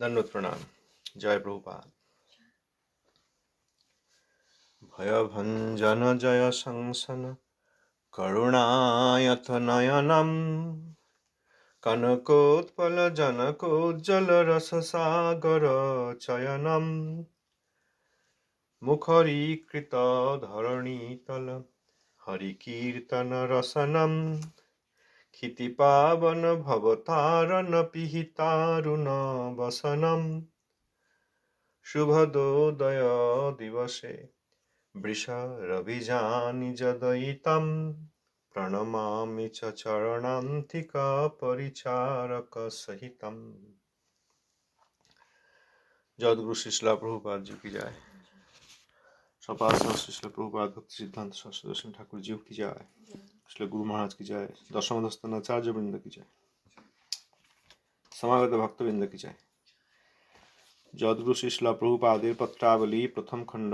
दंडोत प्रणाम जय प्रभुपाद। भय भंजन जय संसन करुणायत नयनम। कनकोत्पल जनकोज्जल रस सागर चयनम। मुखरीकृत धरणीतल, हरिकीर्तन रसनम। ক্ষিতিপাবন ভবতারণ পিহিতারুণ বসনম শুভদোদয় দিবসে বৃষরভিজানি যদয়িতম প্রণমামি চ চরণান্তিক পরিচারক সহিতম জগদ্গুরু শিশলা প্রভুপাদ জি যায় সপাল শিশলা প্রভুপাদ ভক্তি সিদ্ধান্ত সরস্বতী ঠাকুর জি যায় श्री गुरु महाराज की जय दशमदस्तन आचार्य वृंद की जय সমাগত ভক্তবৃন্দ কি চায় যদগুরু শিশলা প্রভুপাদের পত্রাবলী প্রথম খণ্ড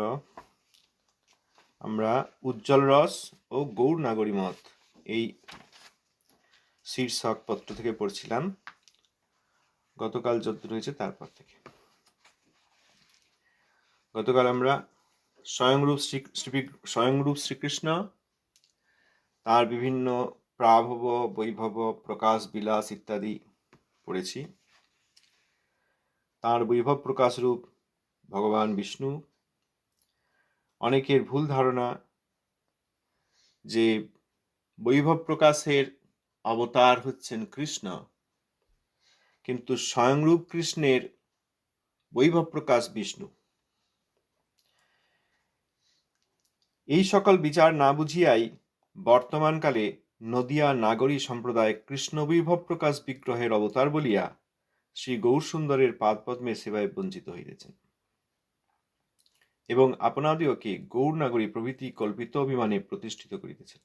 আমরা উজ্জ্বল রস ও গৌর নাগরী মত এই শীর্ষক পত্র থেকে পড়ছিলাম গতকাল যত রয়েছে তারপর থেকে গতকাল আমরা স্বয়ংরূপ শ্রী শ্রী- স্বয়ংরূপ শ্রীকৃষ্ণ তার বিভিন্ন প্রাভব, বৈভব, প্রকাশ, বিলাস ইত্যাদি পড়েছি। তার বৈভব প্রকাশ রূপ ভগবান বিষ্ণু। অনেকের ভুল ধারণা যে বৈভব প্রকাশের অবতার হচ্ছেন কৃষ্ণ, কিন্তু স্বয়ংরূপ কৃষ্ণের বৈভব প্রকাশ বিষ্ণু। এই সকল বিচার না বুঝিয়াই বর্তমানকালে নদিয়া নাগরী সম্প্রদায় কৃষ্ণ বৈভব প্রকাশ বিগ্রহের অবতার বলিয়া শ্রী গৌরসুন্দরের পাদপদ্মে সেবায় বঞ্চিত হইতেছেন। এবং আপনাদিওকে গৌর নাগরী প্রভৃতি কল্পিত অভিমানে প্রতিষ্ঠিত করিতেছেন।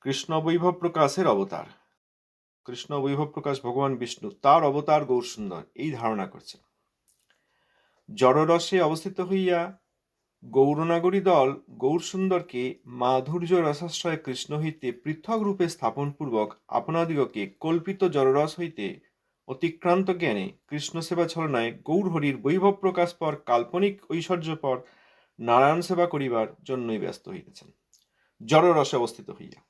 কৃষ্ণ বৈভব প্রকাশের অবতার। কৃষ্ণ বৈভব প্রকাশ ভগবান বিষ্ণু, তার অবতার গৌর সুন্দর, এই ধারণা করছেন। জড়রসে অবস্থিত হইয়া গৌরনাগরী দল গৌরসুন্দরকে মাধুর্য রসাশ্রয় কৃষ্ণ হইতে পৃথক রূপে স্থাপনপূর্বক আপনাদিগকে কল্পিত জড়রস হইতে অতিক্রান্ত জ্ঞানে কৃষ্ণ সেবা ছলনায় গৌর হরির বৈভব প্রকাশ পর কাল্পনিক ঐশ্বর্য পর নারায়ণ সেবা করিবার জন্যই ব্যস্ত হইতেছেন। জড়রসে অবস্থিত হইয়া।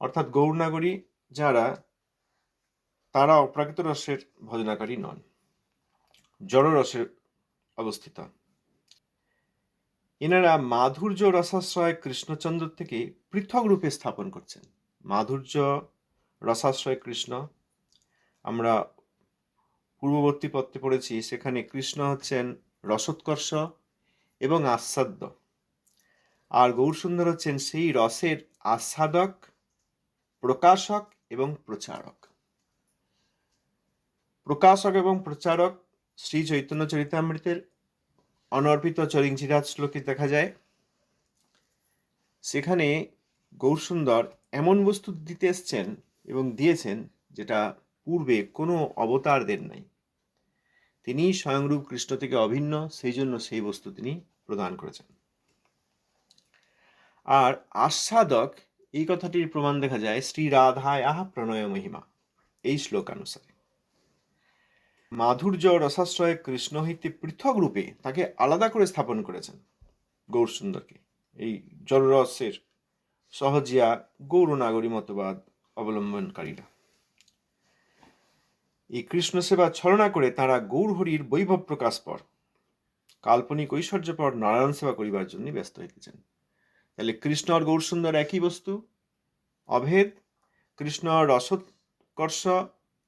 অর্থাৎ গৌরনাগরী যারা, তারা অপ্রাকৃত রসের ভজনাকারী নন। জড়রসে অবস্থিত। এনারা মাধুর্য রসাশ্রয় কৃষ্ণচন্দ্র থেকে পৃথক রূপে স্থাপন করছেন। মাধুর্য রসাশ্রয় কৃষ্ণ। আমরা পূর্ববর্তী পত্রে পড়েছি, সেখানে কৃষ্ণ হচ্ছেন রসোৎকর্ষ এবং আস্বাদ্য আর গৌরসুন্দর হচ্ছেন সেই রসের আস্বাদক প্রকাশক এবং প্রচারক। প্রকাশক এবং প্রচারক শ্রী চৈতন্য চরিতামৃতের অনর্পিত চরিঞ্চিরাজ শ্লোকে দেখা যায়। সেখানে গৌরসুন্দর এমন বস্তু দিতে এসছেন এবং দিয়েছেন যেটা পূর্বে কোনো অবতার দেন নাই। তিনি স্বয়ংরূপ কৃষ্ণ থেকে অভিন্ন, সেই জন্য সেই বস্তু তিনি প্রদান করেছেন। আর আস্বাদক এই কথাটির প্রমাণ দেখা যায় শ্রী রাধায় আহা প্রণয় মহিমা, এই শ্লোকানুসারে। মাধুর্য রসাশ্রয় কৃষ্ণ হইতে পৃথক রূপে তাকে আলাদা করে স্থাপন করেছেন গৌর সুন্দরকে এই জলরসের সহজিয়া গৌর নাগরী মতবাদ অবলম্বনকারীরা। এই কৃষ্ণ সেবা ছলনা করে তারা গৌর হরির বৈভব প্রকাশ পর, কাল্পনিক ঐশ্বর্য পর নারায়ণ সেবা করিবার জন্য ব্যস্ত হইতেছেন। তাহলে কৃষ্ণ আর গৌর সুন্দর একই বস্তু? অভেদ? কৃষ্ণ রসোৎকর্ষ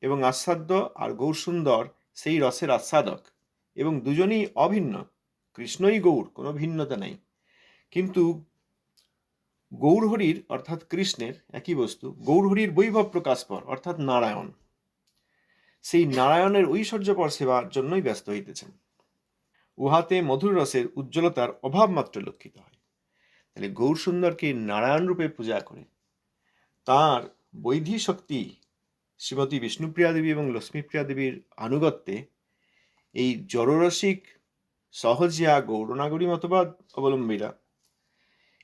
এবং আস্বাদ্য আর গৌর সুন্দর সেই রসের আস্বাদক এবং দুজনেই অভিন্ন। কৃষ্ণই গৌর, কোনো ভিন্নতা নাই। কিন্তু গৌরহরির, অর্থাৎ কৃষ্ণের, একই বস্তু, গৌরহরির বৈভব প্রকাশ পর, অর্থাৎ নারায়ণ। সেই নারায়ণের ঐশ্বর্যপর সেবার জন্যই ব্যস্ত হইতেছেন। উহাতে মধুর রসের উজ্জ্বলতার অভাব মাত্র লক্ষিত হয়। তাহলে গৌর সুন্দরকে নারায়ণ রূপে পূজা করে। তার বৈধি শক্তি শ্রীমতী বিষ্ণুপ্রিয়া দেবী এবং লক্ষ্মীপ্রিয়া দেবীর আনুগত্যে এই জড়রসিক, সহজিয়া গৌরনাগরী মতবাদ অবলম্বীরা,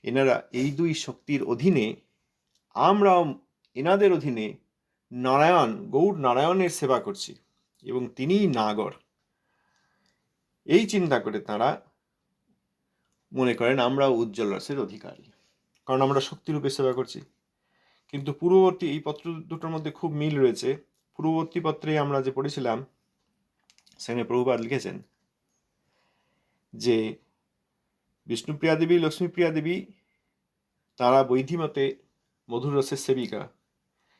এনারা এই দুই শক্তির অধীনে আমরাও এনাদের অধীনে নারায়ণ গৌর নারায়ণের সেবা করছি এবং তিনিই নাগর। এই চিন্তা করে তারা মনে করেন, আমরা উজ্জ্বল রসের অধিকারী, কারণ আমরা শক্তিরূপে সেবা করছি। কিন্তু পূর্ববর্তী এই পত্র দুটোর মধ্যে খুব মিল রয়েছে। পূর্ববর্তী পত্রে আমরা যে পড়েছিলাম, সেখানে প্রভুপাদ লিখেছেন যে, বিষ্ণুপ্রিয়া দেবী, লক্ষ্মীপ্রিয়া দেবী, তারা বৈধিমতে মধুর রসের সেবিকা।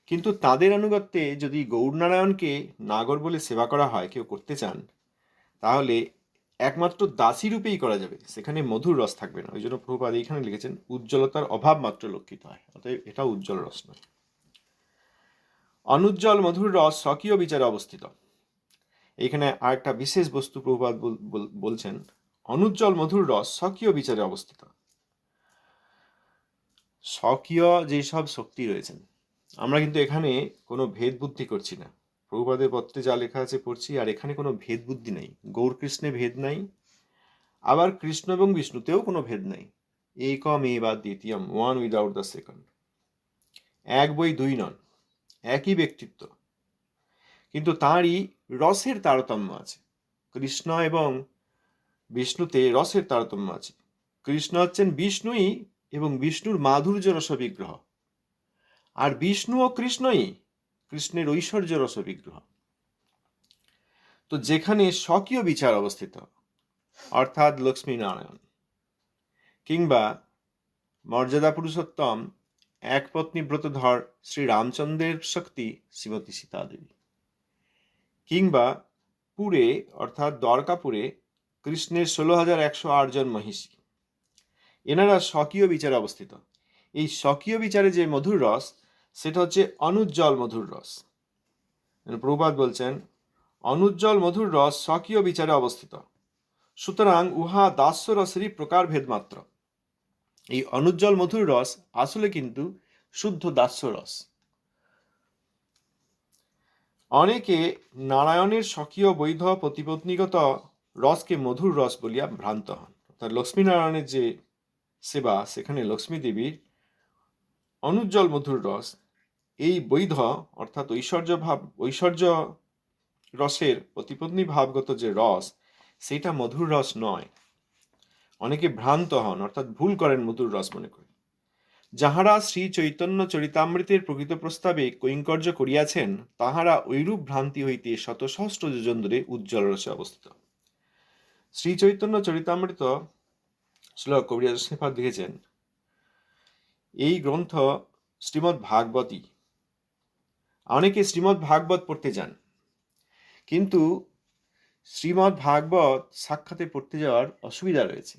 কিন্তু তাদের আনুগত্যে যদি গৌরনারায়ণকে নাগর বলে সেবা করা হয়, কেউ করতে চান, তাহলে একমাত্র দাসী রূপেই করা যাবে। সেখানে মধুর রস থাকবে না। ওই জন্য প্রভুপাদ এইখানে লিখেছেন, উজ্জ্বলতার অভাব মাত্র লক্ষিত হয়। অতএব এটা উজ্জ্বল রস নয়। অনুজ্জ্বল মধুর রস স্বকীয় বিচারে অবস্থিত। এখানে আরেকটা বিশেষ বস্তু বল- বলছেন, অনুজ্জ্বল মধুর রস স্বকীয় বিচারে অবস্থিত। স্বকীয় যেসব শক্তি রয়েছেন, আমরা কিন্তু এখানে কোনো ভেদ বুদ্ধি করছি না। প্রভুপাদের পত্রে যা লেখা আছে পড়ছি, আর এখানে কোনো ভেদ বুদ্ধি নাই। গৌর কৃষ্ণে ভেদ নাই, আবার কৃষ্ণ এবং বিষ্ণুতেও কোনো ভেদ নাই। একম এ বা দ্বিতীয়ম ওয়ান উইদাউট দ্য সেকেন্ড এক বই দুই নন, একই ব্যক্তিত্ব। কিন্তু তাঁরই রসের তারতম্য আছে। কৃষ্ণ এবং বিষ্ণুতে রসের তারতম্য আছে। কৃষ্ণ হচ্ছেন বিষ্ণুই এবং বিষ্ণুর মাধুর্য রস বিগ্রহ। আর বিষ্ণু ও কৃষ্ণই। কৃষ্ণের ঐশ্বর্য রস বিগ্রহ। তো যেখানে স্বকীয় বিচার অবস্থিত, অর্থাৎ লক্ষ্মী নারায়ণ কিংবা মর্যাদা পুরুষোত্তম, এক পত্নী ব্রতধর শ্রী রামচন্দ্রের শক্তি শ্রীমতী সীতা দেবী কিংবা পুরে, অর্থাৎ দ্বারকাপুরে, কৃষ্ণের ষোলো হাজার একশো আট জন মহিষী, এনারা স্বকীয় বিচারে অবস্থিত। এই স্বকীয় বিচারে যে মধুর রস সেটা হচ্ছে অনুজ্জ্বল মধুর রস। প্রভুপাত বলছেন, অনুজ্জ্বল মধুর রস স্বকীয় বিচারে অবস্থিত। সুতরাং উহা দাস্য রসেরই প্রকার ভেদমাত্র এই অনুজ্জ্বল মধুর রস আসলে কিন্তু শুদ্ধ দাস্য রস। অনেকে নারায়ণের স্বকীয় বৈধ প্রতিপত্নীগত রসকে মধুর রস বলিয়া ভ্রান্ত হন। অর্থাৎ লক্ষ্মীনারায়ণের যে সেবা, সেখানে লক্ষ্মী দেবীর অনুজ্জ্বল মধুর রস এই বৈধ, অর্থাৎ ঐশ্বর্য ভাব, ঐশ্বর্য রসের প্রতিপত্নী ভাবগত যে রস, সেটা মধুর রস নয়। অনেকে ভ্রান্ত হন, অর্থাৎ ভুল করেন মধুর রস মনে করে। যাহারা শ্রী চৈতন্য চরিতামৃতের প্রকৃত প্রস্তাবে কৈঙ্কর্য করিয়াছেন, তাহারা ঐরূপ ভ্রান্তি হইতে শত সহস্র যোজন ধরে উজ্জ্বল রসে অবস্থিত। শ্রী চৈতন্য চরিতামৃত শ্লোক কবিরাজ লিখেছেন, এই গ্রন্থ শ্রীমৎ ভাগবতী অনেকে শ্রীমৎ ভাগবত পড়তে যান। কিন্তু শ্রীমৎ ভাগবত সাক্ষাতে পড়তে যাওয়ার অসুবিধা রয়েছে।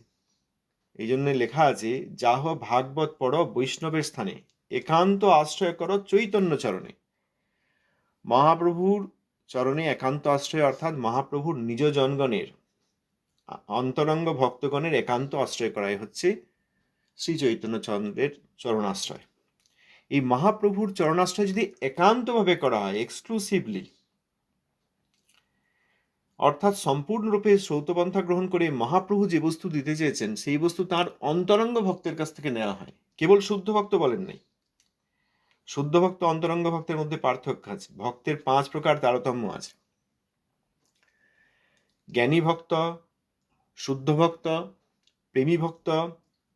এই জন্য লেখা আছে, যাহ ভাগবত পড় বৈষ্ণবের স্থানে, একান্ত আশ্রয় করো চৈতন্য চরণে। মহাপ্রভুর চরণে একান্ত আশ্রয় অর্থাৎ মহাপ্রভুর নিজ জনগণের, অন্তরঙ্গ ভক্তগণের একান্ত আশ্রয় করাই হচ্ছে শ্রী চৈতন্য চন্দ্রের চরণাশ্রয়। এই মহাপ্রভুর চরণাশ্রয় যদি একান্তভাবে করা হয় এক্সক্লুসিভলি অর্থাৎ সম্পূর্ণরূপে সৌতপন্থা গ্রহণ করে মহাপ্রভু যে বস্তু দিতে চেয়েছেন, সেই বস্তু তার অন্তরঙ্গ ভক্তের কাছ থেকে নেওয়া হয়। কেবল শুদ্ধ ভক্ত বলেন নাই। শুদ্ধ ভক্ত, অন্তরঙ্গ ভক্তের মধ্যে পার্থক্য আছে। ভক্তের পাঁচ প্রকার তারতম্য আছে। জ্ঞানী ভক্ত, শুদ্ধ ভক্ত, প্রেমী ভক্ত,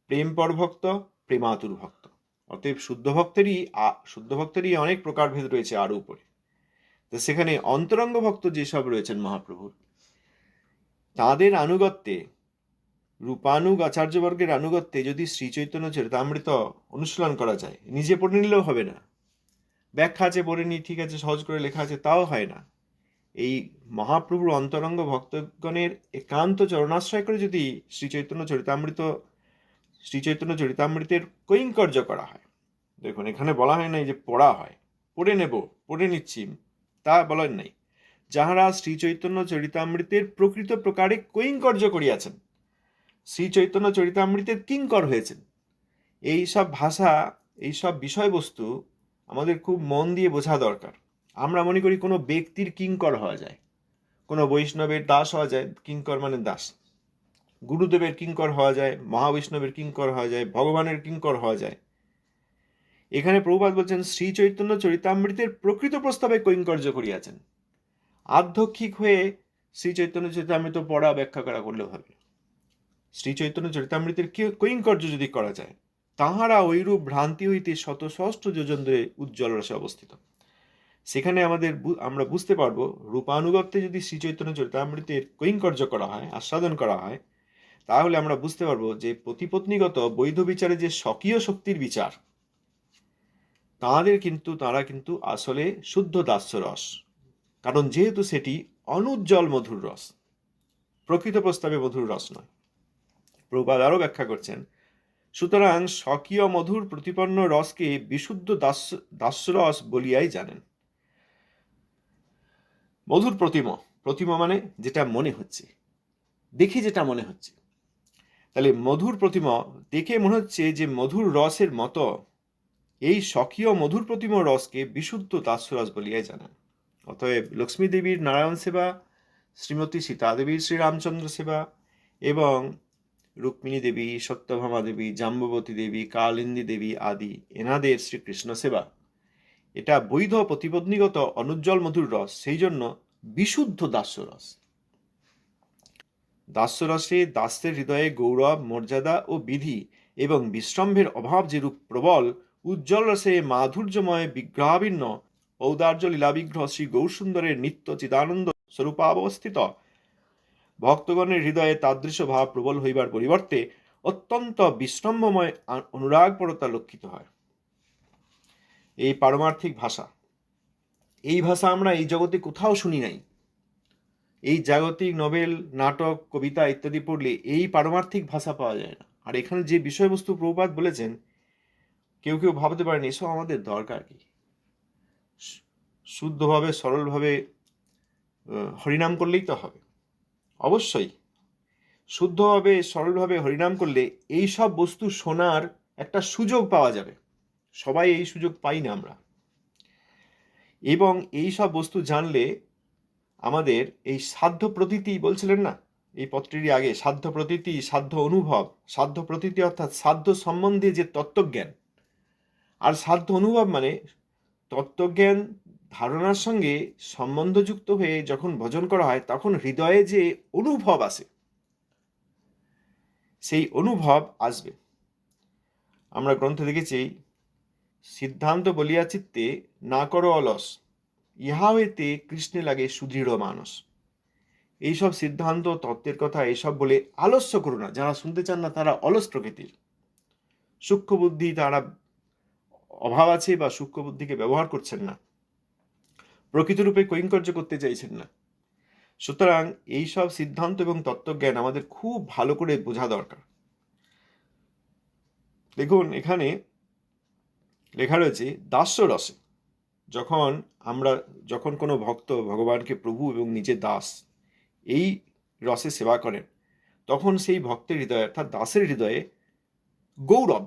প্রেমপর ভক্ত, প্রেমাতুর ভক্ত। অতএব শুদ্ধ ভক্তেরই শুদ্ধ ভক্তেরই অনেক প্রকারভেদ রয়েছে আরও উপরে। তো সেখানে অন্তরঙ্গ ভক্ত যেসব রয়েছেন মহাপ্রভুর তাদের আনুগত্যে রূপানুগ আচার্যবর্গের আনুগত্যে যদি শ্রী চৈতন্য চরিতামৃত অনুশীলন করা যায়, নিজে পড়ে নিলেও হবে না। ব্যাখ্যা আছে, পড়ে নি, ঠিক আছে, সহজ করে লেখা আছে, তাও হয় না। এই মহাপ্রভুর অন্তরঙ্গ ভক্তগণের একান্ত চরণাশ্রয় করে যদি শ্রী চৈতন্য চরিতামৃত শ্রী চৈতন্য চরিতামৃতের কৈঙ্কর্য করা হয়। দেখুন, এখানে বলা হয় নাই যে পড়া হয়। পড়ে নেব, পড়ে নিচ্ছি, তা বলেন নাই। যাহারা শ্রী চৈতন্য চরিতামৃতের প্রকৃত প্রকারে কৈঙ্কর্য করিয়াছেন, শ্রী চৈতন্য চরিতামৃতের কিঙ্কর হয়েছেন, এই সব ভাষা, এই সব বিষয়বস্তু আমাদের খুব মন দিয়ে বোঝা দরকার। আমরা মনে করি কোনো ব্যক্তির কিঙ্কর হওয়া যায়, কোনো বৈষ্ণবের দাস হওয়া যায়, কিঙ্কর মানে দাস। গুরুদেবের কিঙ্কর হওয়া যায়, মহাবৈষ্ণবের কিঙ্কর হওয়া যায়, ভগবানের কিঙ্কর হওয়া যায়। এখানে প্রভুপাত বলছেন, শ্রী চৈতন্য চরিতামৃতের প্রকৃত প্রস্তাবে কৈঙ্কর্য করিয়াছেন। আধ্যক্ষিক হয়ে শ্রী চৈতন্য চরিতামৃত পড়া ব্যাখ্যা করা করলেও হবে। শ্রী চৈতন্য চরিতামৃতের কৈঙ্কর্য যদি করা যায়, তাহারা ঐরূপ ভ্রান্তি হইতে শত সহস্র যোজন ধরে উজ্জ্বল রসে অবস্থিত। সেখানে আমাদের আমরা বুঝতে পারব, রূপানুগত্যে যদি শ্রী চৈতন্য চরিতামৃতের কৈঙ্কর্য করা হয়, আস্বাদন করা হয় তাহলে আমরা বুঝতে পারব যে প্রতিপত্নীগত বৈধ বিচারে যে স্বকীয় শক্তির বিচার, তাঁদের কিন্তু, তারা কিন্তু আসলে শুদ্ধ দাস্য রস। কারণ যেহেতু সেটি অনুজ্জ্বল মধুর রস, প্রকৃত প্রস্তাবে মধুর রস নয়। প্রবাদ আরও ব্যাখ্যা করছেন, সুতরাং স্বকীয় মধুর প্রতিপন্ন রসকে বিশুদ্ধ দাস দাস্যরস বলিয়াই জানেন। মধুর প্রতিম, প্রতিমা মানে যেটা মনে হচ্ছে। দেখে যেটা মনে হচ্ছে। তাহলে মধুর প্রতিমা দেখে মনে হচ্ছে যে মধুর রসের মতো। এই স্বকীয় মধুর প্রতিম রসকে বিশুদ্ধ দাস্যরস বলিয়াই জানেন। অতএব লক্ষ্মী দেবীর নারায়ণ সেবা, শ্রীমতী সীতা দেবীর শ্রীরামচন্দ্র সেবা এবং রুক্মিণী দেবী, সত্যভামা দেবী, জাম্ববতী দেবী, কালিন্দী দেবী আদি এনাদের শ্রীকৃষ্ণ সেবা। এটা বৈধ প্রতিপত্নীগত অনুজ্জ্বল মধুর রস সেই জন্য বিশুদ্ধ দাস্যরস দাস্যরসে দাস্যের হৃদয়ে গৌরব, মর্যাদা ও বিধি এবং বিশ্রম্ভের অভাব যেরূপ প্রবল, উজ্জ্বল রসে মাধুর্যময় বিগ্রহাবিন্ন ঔদার্য লীলাবিগ্রহ শ্রী গৌরসুন্দরের নিত্য চিদানন্দ স্বরূপাবস্থিত। ভক্তগণের হৃদয়ে তাদৃশ ভাব প্রবল হইবার পরিবর্তে অত্যন্ত বিশ্রম্ভময় অনুরাগপরতা লক্ষিত হয়। এই পারমার্থিক ভাষা। এই ভাষা আমরা এই জগতে কোথাও শুনি নাই। এই জাগতিক নোবেল নাটক, কবিতা ইত্যাদি পড়লে এই পারমার্থিক ভাষা পাওয়া যায় না। আর এখানে যে বিষয়বস্তু প্রভুপাত বলেছেন, কেউ কেউ ভাবতে পারেন এসব আমাদের দরকার কি? শুদ্ধভাবে, সরলভাবে হরিনাম করলেই তো হবে। অবশ্যই, শুদ্ধভাবে, সরলভাবে হরিনাম করলে এই সব বস্তু শোনার একটা সুযোগ পাওয়া যাবে। সবাই এই সুযোগ পাই না আমরা। এবং এই সব বস্তু জানলে আমাদের এই সাধ্য প্রতীতি বলছিলেন না? এই পত্রেরই আগে, সাধ্য প্রতীতি, সাধ্য অনুভব। সাধ্য প্রতীতি অর্থাৎ সাধ্য সম্বন্ধে যে তত্ত্বজ্ঞান। আর সাধ্য অনুভব মানে তত্ত্বজ্ঞান ধারণার সঙ্গে সম্বন্ধযুক্ত হয়ে যখন ভজন করা হয়, তখন হৃদয়ে যে অনুভব আসে, সেই অনুভব আসবে। আমরা গ্রন্থে দেখেছি, সিদ্ধান্ত বলিয়া চিত্তে না করো অলস। ইহা হইতে কৃষ্ণে লাগে সুদৃঢ় মানুষ এইসব সিদ্ধান্ত, তত্ত্বের কথা এসব বলে আলস্য করো না, যারা শুনতে চান না তারা অলস প্রকৃতির। সূক্ষ্ম বুদ্ধি তারা অভাব আছে বা সূক্ষ্ম বুদ্ধিকে ব্যবহার করছেন না। প্রকৃতরূপে কৈঙ্কর্য করতে চাইছেন না। সুতরাং এইসব সিদ্ধান্ত এবং তত্ত্বজ্ঞান আমাদের খুব ভালো করে বোঝা দরকার। দেখুন, এখানে লেখা রয়েছে, দাস্য রসে যখন আমরা, যখন কোনো ভক্ত ভগবানকে প্রভু এবং নিজের দাস এই রসে সেবা করেন, তখন সেই ভক্তের হৃদয়ে, অর্থাৎ দাসের হৃদয়ে গৌরব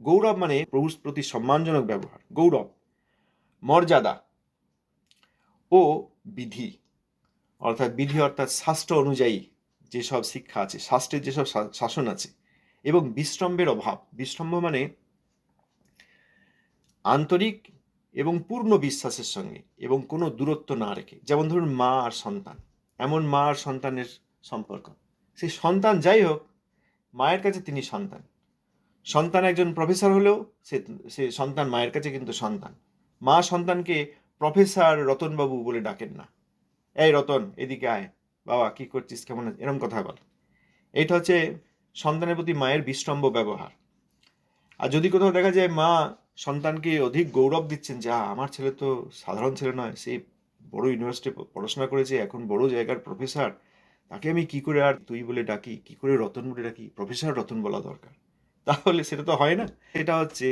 গৌরব মানে প্রভুর প্রতি সম্মানজনক ব্যবহার, গৌরব, মর্যাদা ও বিধি, অর্থাৎ বিধি অর্থাৎ শাস্ত্র অনুযায়ী যেসব শিক্ষা আছে, শাস্ত্রের যেসব শাসন আছে এবং বিশ্রম্ভের অভাব, বিশ্রম্ভ মানে আন্তরিক এবং পূর্ণ বিশ্বাসের সঙ্গে এবং কোনো দূরত্ব না রেখে। যেমন ধরুন মা আর সন্তান। এমন মা আর সন্তানের সম্পর্ক। সেই সন্তান যাই হোক, মায়ের কাছে তিনি সন্তান। সন্তান একজন প্রফেসর হলেও সে সে সন্তান মায়ের কাছে কিন্তু সন্তান। মা সন্তানকে প্রফেসর রতনবাবু বলে ডাকেন না। এই রতন, এদিকে আয়। বাবা, কি করছিস? কেমন আছিস?" এরম কথা বল। এইটা হচ্ছে সন্তানের প্রতি মায়ের বিশ্রম্ভ ব্যবহার। আর যদি কোথাও দেখা যায় মা সন্তানকে অধিক গৌরব দিচ্ছেন যা আমার ছেলে তো সাধারণ ছেলে নয়, সে বড় ইউনিভার্সিটি পড়াশোনা করেছে, এখন বড় জায়গার প্রফেসর তাকে আমি কি করে আর তুই বলে ডাকি, কি করে রতন বলে ডাকি প্রফেসর রতন বলা দরকার? তাহলে সেটা তো হয় না। এটা হচ্ছে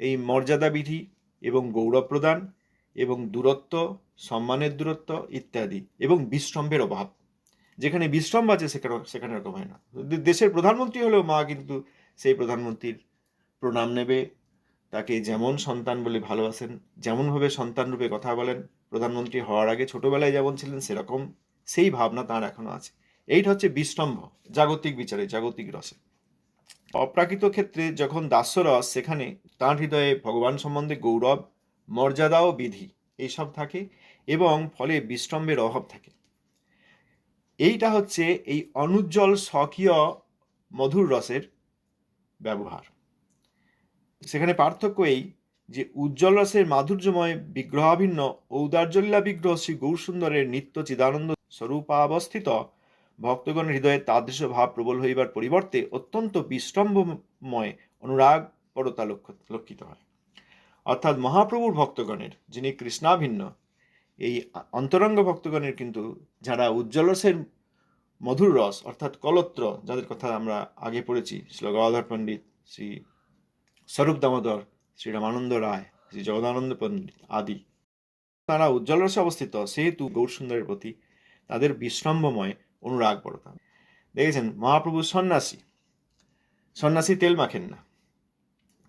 এই মর্যাদা বিধি এবং গৌরব প্রদান এবং দূরত্ব, সম্মানের দূরত্ব ইত্যাদি এবং বিশ্রম্ভের অভাব। যেখানে বিশ্রম্ভ আছে সেখানে সেখানে এরকম হয় না। দেশের প্রধানমন্ত্রী হলেও মা কিন্তু সেই প্রধানমন্ত্রীর প্রণাম নেবে তাকে যেমন সন্তান বলে ভালোবাসেন, যেমনভাবে সন্তান রূপে কথা বলেন, প্রধানমন্ত্রী হওয়ার আগে ছোটবেলায় যেমন ছিলেন সেরকম সেই ভাবনা তার এখনও আছে। এইটা হচ্ছে বিশ্রম্ভ জাগতিক বিচারে, জাগতিক রসে। অপ্রাকৃত ক্ষেত্রে যখন দাস্যরস সেখানে তাঁর হৃদয়ে ভগবান সম্বন্ধে গৌরব, মর্যাদা ও বিধি এইসব থাকে এবং ফলে বিশ্রম্বের অভাব থাকে। এইটা হচ্ছে এই অনুজ্জ্বল স্বকীয় মধুর রসের ব্যবহার। সেখানে পার্থক্য এই যে উজ্জ্বল রসের মাধুর্যময়, বিগ্রহাভিন্ন ঔদার্যলীলা বিগ্রহ শ্রী গৌরসুন্দরের নিত্য চিদানন্দ স্বরূপাবস্থিত। ভক্তগণের হৃদয়ে তাদৃশ ভাব প্রবল হইবার পরিবর্তে অত্যন্ত বিশ্রম্ভময় লক্ষ্য লক্ষিত হয়। অর্থাৎ মহাপ্রভুর ভক্তগণের, যিনি কৃষ্ণাভিন্ন, এই অন্তরঙ্গ ভক্তগণের কিন্তু যারা উজ্জ্বল রসের মধুর রস, অর্থাৎ কলত্র, যাদের কথা আমরা আগে পড়েছি, শ্রী পণ্ডিত, শ্রী স্বরূপ দামোদর শ্রী রামানন্দ রায় শ্রী জগদানন্দ পণ্ডিত আদি। তারা উজ্জ্বল রসে অবস্থিত, সেহেতু গৌর সুন্দরের প্রতি তাদের বিশ্রম্ভময় অনুরাগ পড়তা দেখেছেন, মহাপ্রভু সন্ন্যাসী সন্ন্যাসী তেল মাখেন না।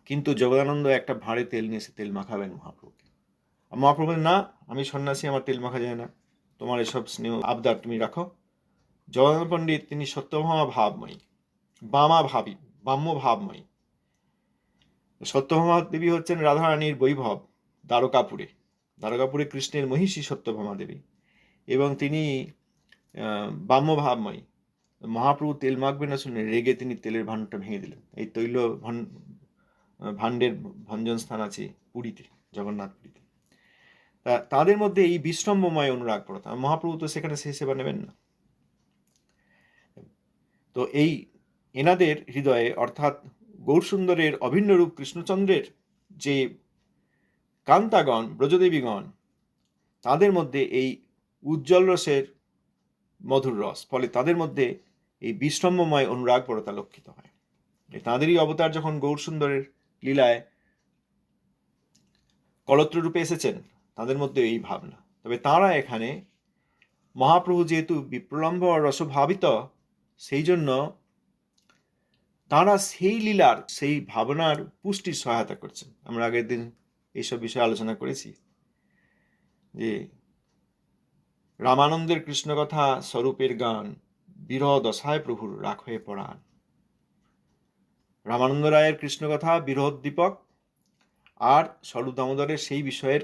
কিন্তু জগদানন্দ একটা ভাঁড়ে তেল নিয়ে এসে তেল মাখাবেন মহাপ্রভুকে। আর মহাপ্রভু না, আমি সন্ন্যাসী, আমার তেল মাখা যায় না। তোমার এসব স্নেহ, আবদার তুমি রাখো। জগন্নাথ পণ্ডিত, তিনি সত্যভামা ভাবময়ী বামা ভাবী বাম্য ভাবময়ী সত্যভামা দেবী হচ্ছেন রাধারানীর বৈভব দ্বারকাপুরে। দ্বারকাপুরে কৃষ্ণের মহিষী সত্যভামা দেবী এবং তিনি আহ, বাম্য ভাবময়ী মহাপ্রভু তেল মাখবে না শুনে রেগে তিনি তেলের ভাণ্ডটা ভেঙে দিলেন। এই তৈল ভান- ভাণ্ডের ভঞ্জন স্থান আছে পুরীতে জগন্নাথ পুরীতে তা তাদের মধ্যে এই বিশ্রম্ভময় অনুরাগ প্রথা মহাপ্রভু তো সেখানে সেই সেবা নেবেন না। তো এই এনাদের হৃদয়ে অর্থাৎ গৌরসুন্দরের অভিন্ন রূপ কৃষ্ণচন্দ্রের যে কান্তাগণ, ব্রজদেবীগণ, তাদের মধ্যে এই উজ্জ্বল রসের মধুর রস, ফলে তাদের মধ্যে এই বিশ্রম্ভময় অনুরাগ পরতা লক্ষিত হয়। তাঁদেরই অবতার যখন গৌরসুন্দরের লীলায় কলত্র রূপে এসেছেন, তাদের মধ্যে এই ভাবনা। তবে তাঁরা এখানে মহাপ্রভু যেহেতু বিপ্রলম্ব ও রসভাবিত, সেই জন্য তাঁরা সেই লীলার, সেই ভাবনার পুষ্টির সহায়তা করছেন। আমরা আগের দিন এইসব বিষয়ে আলোচনা করেছি যে রামানন্দের কৃষ্ণকথা স্বরূপের গান বিরহ দশায় প্রভুর রাখ হয়ে পড়ান। রামানন্দ রায়ের কৃষ্ণকথা বিরহোদ্দীপক আর স্বরূপ দামোদরের সেই বিষয়ের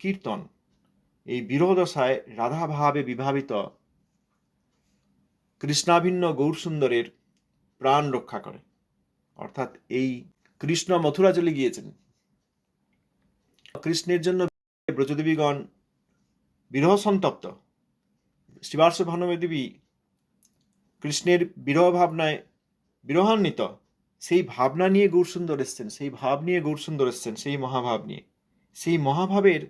কীর্তন, এই বিরহ দশায় রাধাভাবে বিভাবিত কৃষ্ণাভিন্ন গৌরসুন্দরের প্রাণ রক্ষা করে। অর্থাৎ এই কৃষ্ণ মথুরা চলে গিয়েছেন। কৃষ্ণের জন্য ব্রজদেবীগণ বিরহ সন্তপ্ত। শ্রীবার্ষ ভানুমী দেবী কৃষ্ণের বিরহ ভাবনায় বিরহান্বিত। সেই ভাবনা নিয়ে গৌরসুন্দর এসছেন, সেই ভাব নিয়ে গৌরসুন্দর এসছেন, সেই মহাভাব নিয়ে, সেই মহাভাবের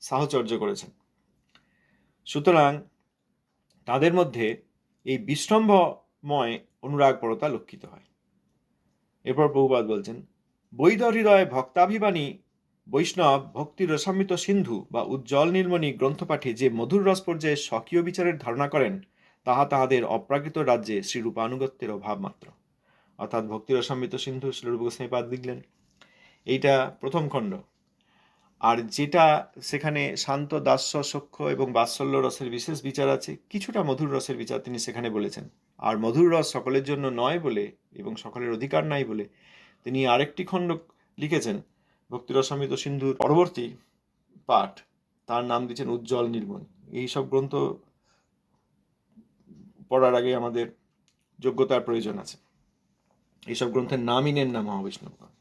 সাহচর্য করেছেন। সুতরাং তাদের মধ্যে এই বিশ্রম্ভময় অনুরাগ পরতা লক্ষিত হয়। এরপর বহুবাদ বলছেন, বৈধ হৃদয় ভক্তাভিমানী বৈষ্ণব ভক্তি রসামিত সিন্ধু বা উজ্জ্বল নির্মণী গ্রন্থপাঠে যে মধুর রস পর্যায়ে স্বকীয় বিচারের ধারণা করেন, তাহা তাহাদের অপ্রাকৃত রাজ্যে শ্রীরূপানুগত্যের অভাব মাত্র। অর্থাৎ ভক্তি রসামিত সিন্ধু শ্রীরূপ গোস্বামী পাদ লিখলেন। এইটা প্রথম খণ্ড। আর যেটা সেখানে শান্ত দাস্য সখ্য এবং বাৎসল্য রসের বিশেষ বিচার আছে, কিছুটা মধুর রসের বিচার তিনি সেখানে বলেছেন। আর মধুর রস সকলের জন্য নয় বলে এবং সকলের অধিকার নাই বলে তিনি আরেকটি খণ্ড লিখেছেন ভক্তি রসামৃত সিন্ধুর পরবর্তী পাঠ। তার নাম দিয়েছেন উজ্জ্বল নির্মল। এই সব গ্রন্থ পড়ার আগে আমাদের যোগ্যতার প্রয়োজন আছে। এইসব গ্রন্থের নামই নেন না মহাবৈষ্ণবগণ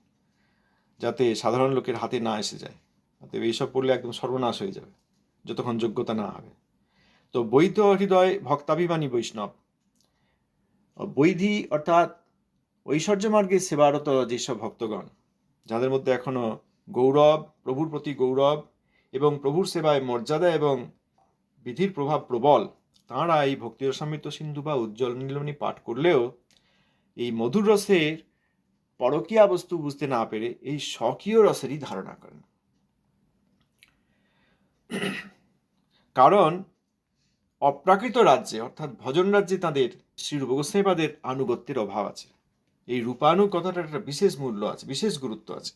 যাতে সাধারণ লোকের হাতে না এসে যায়। অতএব এইসব পড়লে একদম সর্বনাশ হয়ে যাবে, যতক্ষণ যোগ্যতা না হবে। তো বৈধ হৃদয়, ভক্তাভিমানী বৈষ্ণব। বৈধি অর্থাৎ ঐশ্বর্য মার্গে সেবারত যেসব ভক্তগণ, যাদের মধ্যে এখনও গৌরব, প্রভুর প্রতি গৌরব এবং প্রভুর সেবায় মর্যাদা এবং বিধির প্রভাব প্রবল, তাঁরা এই ভক্তি রসামৃত সিন্ধু বা উজ্জ্বল নীলমণি পাঠ করলেও এই মধুর রসের পরকীয়া বস্তু বুঝতে না পেরে এই স্বকীয় রসেরই ধারণা করেন। কারণ অপ্রাকৃত রাজ্যে, অর্থাৎ ভজন রাজ্যে তাদের শ্রী রূপগোস্বাইপাদের আনুগত্যের অভাব আছে। এই রূপানু কথাটার একটা বিশেষ মূল্য আছে, বিশেষ গুরুত্ব আছে।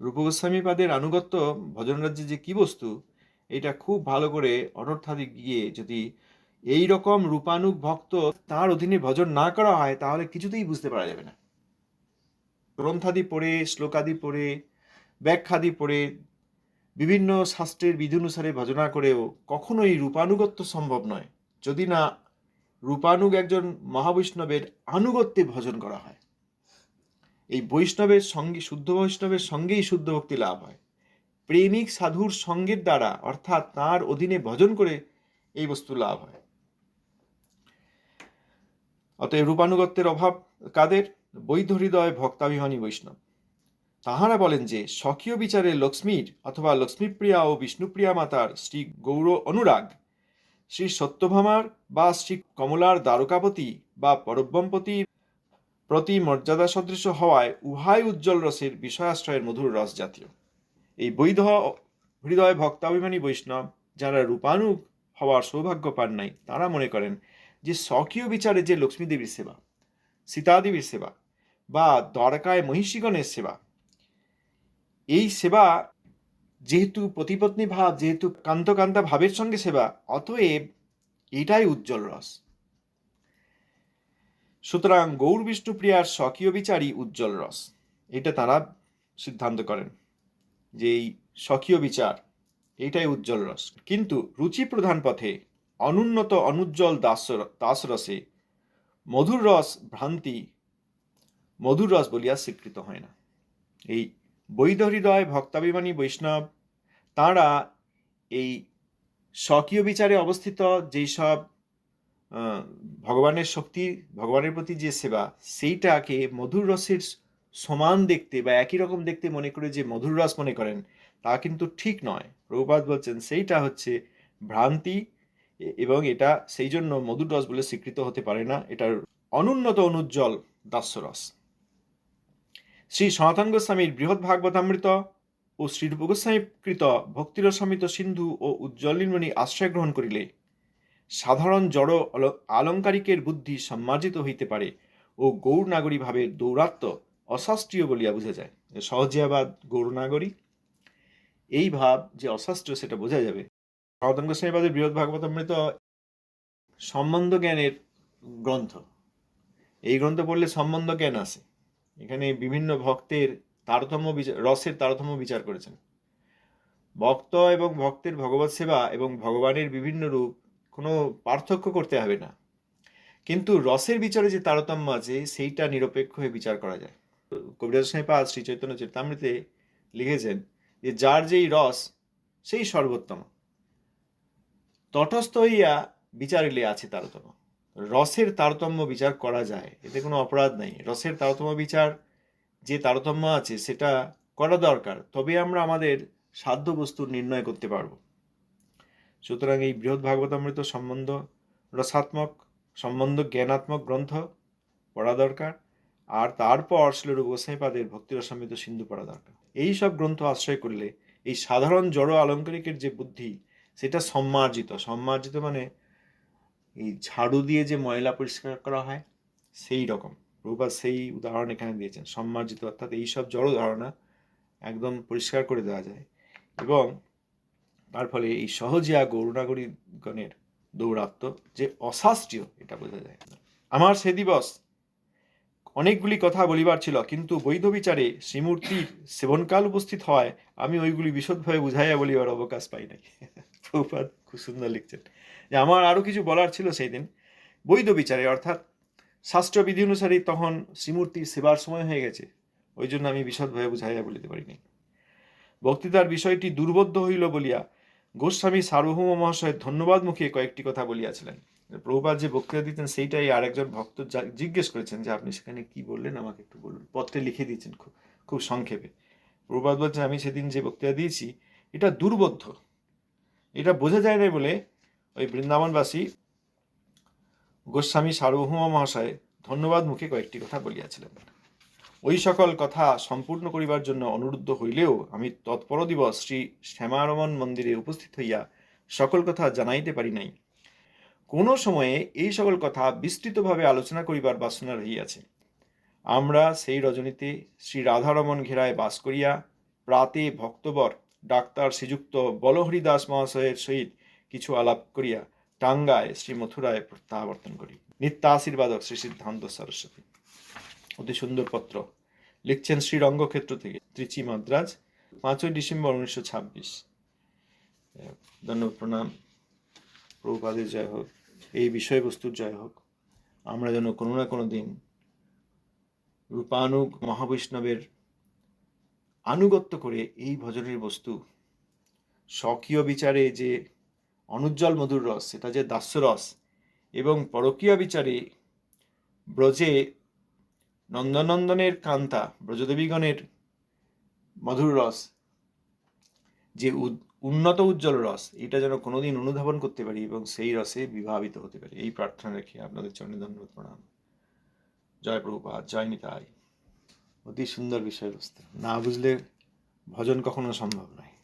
রূপ রূপগোস্বামীপাদের আনুগত্য, ভজন রাজ্যে যে কি বস্তু, এটা খুব ভালো করে অনর্থাদি গিয়ে যদি এই রকম রূপানুগ ভক্ত তার অধীনে ভজন না করা হয়, তাহলে কিছুতেই বুঝতে পারা যাবে না। গ্রন্থাদি পড়ে, শ্লোকাদি পড়ে, ব্যাখ্যাদি পড়ে বিভিন্ন শাস্ত্রের বিধি অনুসারে ভজনা করেও কখনোই রূপানুগত্য সম্ভব নয়। যদি না রূপানুগ একজন মহাবৈষ্ণবের আনুগত্যে ভজন করা হয়। এই বৈষ্ণবের সঙ্গে, শুদ্ধ বৈষ্ণবের সঙ্গেই শুদ্ধ ভক্তি লাভ হয়। প্রেমিক সাধুর সঙ্গের দ্বারা, অর্থাৎ তার অধীনে ভজন করে এই বস্তু লাভ হয়। অতএব রূপানুগত্যের অভাব কাদের? বৈধ হৃদয় ভক্তাভিমানী বৈষ্ণব। তাহারা বলেন যে, স্বকীয় বিচারে লক্ষ্মীর অথবা লক্ষ্মীপ্রিয়া ও বিষ্ণুপ্রিয়া মাতার শ্রী গৌর অনুরাগ, শ্রী সত্যভামার বা শ্রী কমলার দ্বারকাপতি বা পরব্রহ্মপতির প্রতি মর্যাদা সদৃশ হওয়ায় উহাই উজ্জ্বল রসের বিষয়াশ্রয়ের মধুর রস জাতীয়। এই বৈধ হৃদয় ভক্তাভিমানী বৈষ্ণব যারা রূপানুগ হওয়ার সৌভাগ্য পান নাই, তারা মনে করেন যে, স্বকীয় বিচারে যে লক্ষ্মীদেবীর সেবা, সীতাদেবীর সেবা বা দ্বারকায় মহিষীগণের সেবা এই সেবা যেহেতু প্রতিপত্নী ভাব, যেহেতু কান্তকান্তা ভাবের সঙ্গে সেবা, অতএব এটাই উজ্জ্বল রস। সুতরাং গৌর বিষ্ণুপ্রিয়ার স্বকীয় বিচারই উজ্জ্বল রস। এটা তারা সিদ্ধান্ত করেন যে এই স্বকীয় বিচার এইটাই উজ্জ্বল রস। কিন্তু রুচি প্রধান পথে অনুন্নত অনুজ্জ্বল দাস দাসরসে মধুর রস ভ্রান্তি, মধুর রস বলিয়া স্বীকৃত হয় না। এই বৈধ হৃদয়, ভক্তাভিমানী বৈষ্ণব, তাঁরা এই স্বকীয় বিচারে অবস্থিত যেই সব ভগবানের শক্তি, ভগবানের প্রতি যে সেবা, সেইটাকে মধুর রসের সমান দেখতে বা একই রকম দেখতে মনে করে যে মধুর রস মনে করেন, তা কিন্তু ঠিক নয়। প্রভুপাত বলছেন, সেইটা হচ্ছে ভ্রান্তি এবং এটা সেই জন্য মধুর রস বলে স্বীকৃত হতে পারে না। এটার অনুন্নত অনুজ্জ্বল দাস্যরস শ্রী সনাতন গোস্বামীর বৃহৎ ভাগবতামৃত ও শ্রীরূপ গোস্বামী কৃত ভক্তির ভক্তিরসমিত সিন্ধু ও উজ্জ্বলিনমণি আশ্রয় গ্রহণ করিলে সাধারণ জড় আলংকারিকের বুদ্ধি সম্মার্জিত হইতে পারে ও গৌর নাগরী ভাবের দৌরাত্ম অশাস্ত্রীয় বলিয়া বোঝা যায়। সহজিয়াবাদ গৌর নাগরী। এই ভাব যে অশাস্ত্রীয় সেটা বোঝা যাবে। সনাতন গোস্বামীবাদের বৃহৎ ভাগবতামৃত সম্বন্ধ জ্ঞানের গ্রন্থ। এই গ্রন্থ পড়লে সম্বন্ধ জ্ঞান আসে। এখানে বিভিন্ন ভক্তের তারতম্য বিচার রসের তারতম্য বিচার করেছেন। ভক্ত এবং ভক্তের ভগবত সেবা এবং ভগবানের বিভিন্ন রূপ কোনো পার্থক্য করতে হবে না। কিন্তু রসের বিচারে যে তারতম্য আছে, সেইটা নিরপেক্ষ হয়ে বিচার করা যায়। কবিরাজ পাল শ্রী চৈতন্য চরিতামৃতে লিখেছেন যে, যার যেই রস, সেই সর্বোত্তম। তটস্থ হইয়া বিচারিলে আছে তারতম্য। রসের তারতম্য বিচার করা যায়, এতে কোনো অপরাধ নাই। রসের তারতম্য বিচার যে তারতম্য আছে, সেটা করা দরকার। তবে আমরা আমাদের সাধ্য বস্তুর নির্ণয় করতে পারব। সুতরাং এই বৃহৎ ভাগবতামৃত সম্বন্ধ রসাত্মক, সম্বন্ধ জ্ঞানাত্মক গ্রন্থ পড়া দরকার। আর তারপর শ্রীরূপ গোসাইপাদের ভক্তিরসামৃত সিন্ধু পড়া দরকার। এই সব গ্রন্থ আশ্রয় করলে এই সাধারণ জড় আলঙ্কারিকের যে বুদ্ধি, সেটা সম্মার্জিত। সম্মার্জিত মানে এই ঝাড়ু দিয়ে যে ময়লা পরিষ্কার করা হয়, সেই রকম। প্রভুপাত সেই উদাহরণ এখানে দিয়েছেন। সম্মার্জিত অর্থাৎ এইসব জড় ধারণা একদম পরিষ্কার করে দেওয়া যায়। এবং তার ফলে এই সহজিয়া গৌরনাগরীগণের দৌরাত্ম যে অশাস্ত্রীয়, এটা বোঝা যায়। আমার সে দিবস অনেকগুলি কথা বলিবার ছিল, কিন্তু বৈধ বিচারে শ্রীমূর্তির সেবনকাল উপস্থিত হয়, আমি ওইগুলি বিশদভাবে বুঝাইয়া বলিবার অবকাশ পাই নাই। প্রভুপাত খুব সুন্দর লিখছেন। যে আমার আরও কিছু বলার ছিল সেই দিন। বৈধ বিচারে, অর্থাৎ শাস্ত্রবিধি অনুসারে তখন শ্রীমূর্তির সেবার সময় হয়ে গেছে। ওই জন্য আমি বিশদভাবে বুঝাইয়া বলিতে পারিনি। বক্তৃতার বিষয়টি দুর্বোধ্য হইল বলিয়া গোস্বামী সার্বভৌম মহাশয় ধন্যবাদ মুখে কয়েকটি কথা বলিয়াছিলেন। প্রভুপাত যে বক্তৃতা দিতেন সেইটাই আরেকজন ভক্ত জিজ্ঞেস করেছেন যে আপনি সেখানে কি বললেন, আমাকে একটু বলুন। পত্রে লিখে দিয়েছেন খুব খুব সংক্ষেপে। প্রভুপাত বলছেন, আমি সেদিন যে বক্তৃতা দিয়েছি, এটা দুর্বোধ্য। এটা বোঝা যায় না বলে ওই বৃন্দাবনবাসী গোস্বামী সার্বভৌম মহাশয় ধন্যবাদ মুখে কয়েকটি কথা বলিয়াছিলেন। ওই সকল কথা সম্পূর্ণ করিবার জন্য অনুরুদ্ধ হইলেও আমি তৎপর দিবস শ্রী শ্যামারমন মন্দিরে উপস্থিত হইয়া সকল কথা জানাইতে পারি নাই। কোনো সময়ে এই সকল কথা বিস্তৃতভাবে আলোচনা করিবার বাসনা রহিয়াছে। আমরা সেই রজনীতে শ্রী রাধারমন ঘেরায় বাস করিয়া প্রাতে ভক্তবর ডাক্তার শ্রীযুক্ত বলহরি দাস মহাশয়ের সহিত কিছু আলাপ করিয়া টাঙ্গায় শ্রী মথুরায় প্রত্যাবর্তন করি। নিত্যাশীর্বাদক শ্রী সিদ্ধান্ত সরস্বতী। অতি সুন্দর পত্র। লিখছেন শ্রীরঙ্গক্ষেত্র থেকে ত্রিচি মাদ্রাজ, পাঁচই ডিসেম্বর উনিশশো ছাব্বিশ। ধন্যবাদ প্রণাম প্রভুপাদের জয় হোক। এই বিষয়বস্তুর জয় হোক। আমরা যেন কোনো না কোনো দিন রূপানুগ মহাবৈষ্ণবের আনুগত্য করে এই ভজনের বস্তু। স্বকীয় বিচারে যে অনুজ্জ্বল মধুর রস, সেটা যে দাস্যরস, এবং পরকীয় বিচারে ব্রজে নন্দনন্দনের কান্তা, ব্রজদেবীগণের মধুর রস, যে উন্নত উজ্জ্বল রস, এটা যেন কোনোদিন অনুধাবন করতে পারি এবং সেই রসে বিভাবিত হতে পারি। এই প্রার্থনা রেখে আপনাদের চরণে ধন্যবাদ, প্রণাম। জয় প্রভুপাত জয় নিতাই। অতি সুন্দর বিষয়বস্তু। না বুঝলে ভজন কখনো সম্ভব নয়।